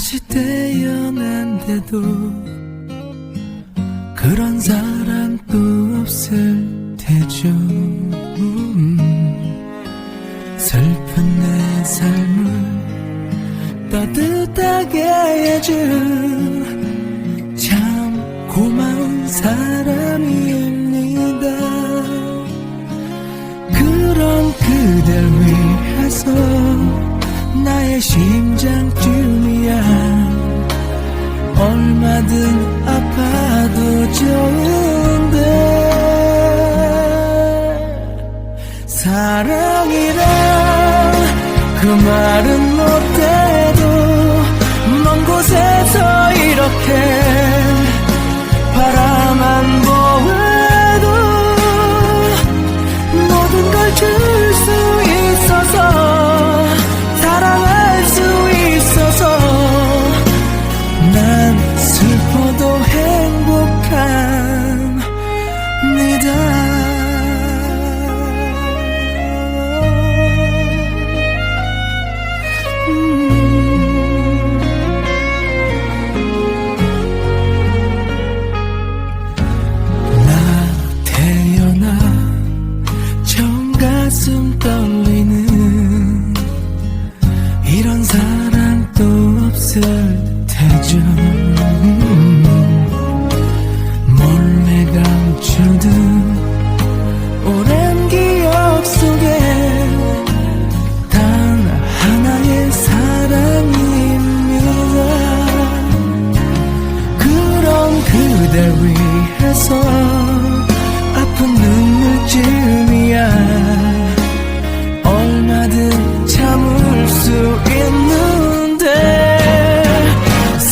다시 태어난데도 그런 사람 또 없을 테죠. 음, 슬픈 내 삶을 따뜻하게 해준 참 고마운 사람입니다. 그런 그댈 위해서 나의 심장쯤이야 얼마든 아파도 좋은데 사랑이란 그 말은 못해도 먼 곳에서 이렇게 바라만 보아도 모든 걸줄 없을 테죠 몰래 감추던 오랜 기억 속에 단 하나의 사랑입니다. 그런 그댈 위해서